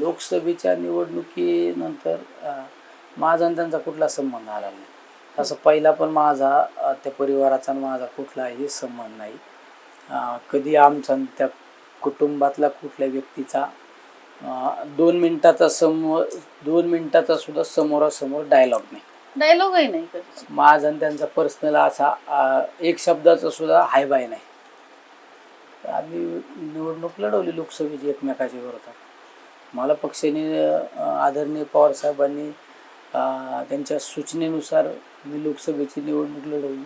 लोकसभेच्या निवडणुकीनंतर माझा आणि त्यांचा कुठला संबंध आला नाही. तसं पहिला पण माझा त्या परिवाराचा आणि माझा कुठलाही संबंध नाही. कधी आमचा त्या कुटुंबातला कुठल्या व्यक्तीचा दोन मिनिटाचा समोर दोन मिनिटाचा सुद्धा समोरासमोर डायलॉग नाही. डायलॉगही नाही माझा आणि त्यांचा पर्सनल असा एक शब्दाचा सुद्धा हाय बाय नाही. आम्ही निवडणूक लढवली लोकसभेची एकमेकाच्या विरोधात. मला पक्षाने आदरणीय पवार साहेबांनी अं, त्यांच्या सूचनेनुसार मी लोकसभेची निवडणूक लढवली.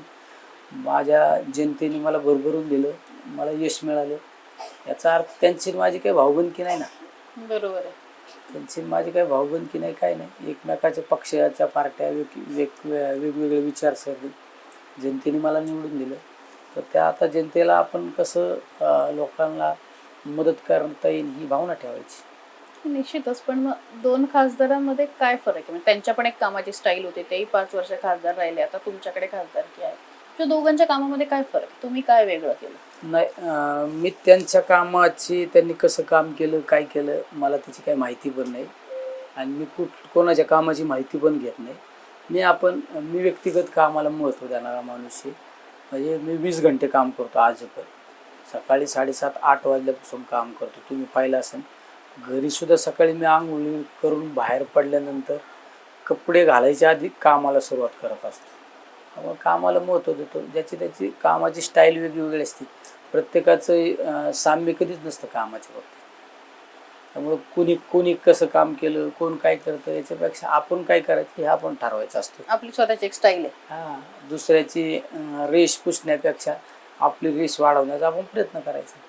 माझ्या जनतेने मला भरभरून दिलं. मला यश मिळालं. याचा अर्थ त्यांची माझी काही भावबंदकी नाही ना. बरोबर आहे. त्यांची माझी काही भावबंदकी नाही काय नाही. एकमेकाच्या पक्षाच्या पार्ट्या वेग वेग वेगवेगळे विचारसरणी. जनतेने मला निवडून दिलं. तर त्या आता जनतेला आपण कसं लोकांना मदत करता येईल ही भावना ठेवायची. हो, निश्चितच. पण मग दोन खासदारांमध्ये काय फरक आहे? म्हणजे त्यांच्या पण एक कामाची स्टाईल होती तेही पाच वर्ष खासदार राहिले. आता तुमच्याकडे खासदारकी आहे त्या दोघांच्या कामामध्ये काय फरक आहे? तुम्ही काय वेगळं केलं? नाही अं, मी त्यांच्या कामाची त्यांनी कसं काम केलं काय केलं मला त्याची काही माहिती पण नाही. आणि मी कुठ कोणाच्या कामाची माहिती पण घेत नाही. मी आपण मी व्यक्तिगत कामाला महत्त्व देणारा माणूस आहे. म्हणजे मी वीस घंटे काम करतो आज पण सकाळी साडेसात आठ वाजल्यापासून काम करतो. तुम्ही पाहिलं असेल. घरीसुद्धा सकाळी मी आंघोळी करून बाहेर पडल्यानंतर कपडे घालायच्या आधी कामाला सुरुवात करत असतो. त्यामुळे कामाला महत्त्व देतो. ज्याची त्याची कामाची स्टाईल वेगवेगळी असते. प्रत्येकाचं साम्य कधीच नसतं कामाच्या बाबतीत. त्यामुळं कोणी कोणी कसं काम केलं कोण काय करतं याच्यापेक्षा आपण काय करायचं हे आपण ठरवायचं असतं. आपली स्वतःची एक स्टाईल आहे. हा दुसऱ्याची रेष पुसण्यापेक्षा आपली रेष वाढवण्याचा आपण प्रयत्न करायचा.